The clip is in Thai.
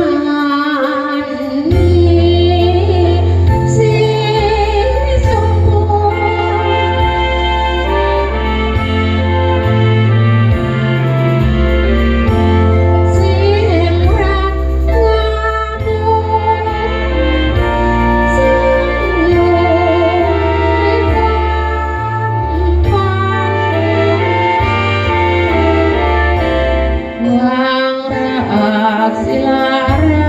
Oh. ศิลารา